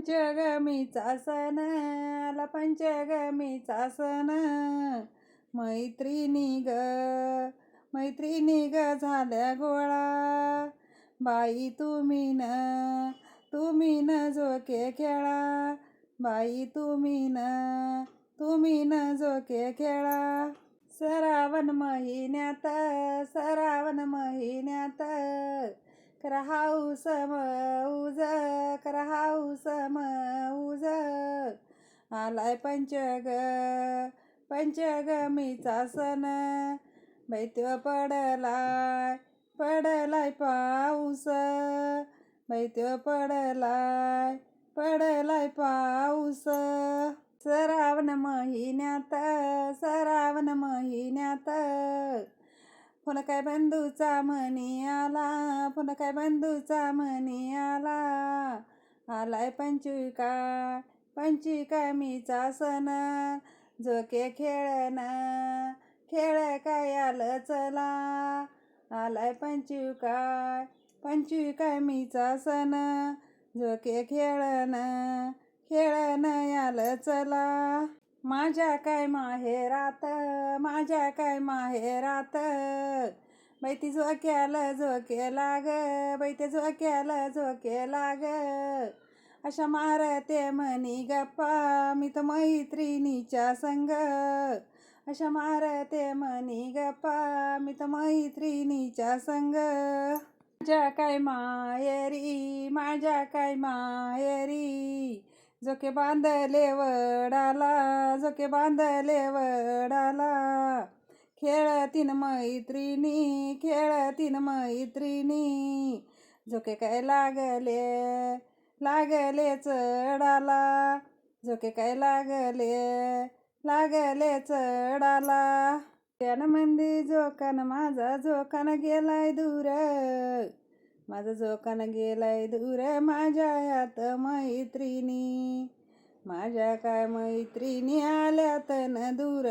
पंचगमीचा सण आला पंचगमीचा सण. मैत्रिणी ग मैत्रिणी ग झाल्या गोळा. बाई तुम्ही न तुम्ही न जोके खेळा. बाई तुम्ही न तुम्ही न जोके खेळा. सरावण महिन्यात सरावण महिन्यात करहाऊ सम उज करहाऊ हाऊस उज आलाय पंचग पंचगमीचा सण बैत्य पडलाय पडलाय पाऊस बैत्य पडलाय पडलाय पाऊस सरावण महिन्यात सरावण महिन्यात पुन्हा काय बंधूचा मनी आला पुन्हा काय बंधूचा मनी आला. आलाय पंचिका पंचिका मीचा सण झोके खेळण खेळ काय आलं चला? आलाय पंचिका पंचिका मीचा सण झोके खेळण खेळण आलं चला. माझ्या काय माहेरात माझ्या काय माहेरात बैती झोक्याला झोके लाग बैते झोक्याला झोके लाग. अशा मारते म्हणी गप्पा मी तर मैत्रिणीच्या संग. अशा मारते म्हणी गप्पा मी तर मैत्रिणीच्या संग. माझ्या काय मायरी माझ्या काय मायरी झोके बांधले वडाला झोके बांधले वडाला. खेळतीन मैत्रिणी खेळतीन मैत्रिणी. झोके काय लागले? लागले चढाला. झोके काय लागले? लागले चढाला. त्यानं मंदी जोकान माझा जोकान गेलाय दूर. माझा जोकान गेलाय दूर माझ्या यात मैत्रिणी. माझ्या काय मैत्रिणी आल्यात न दूर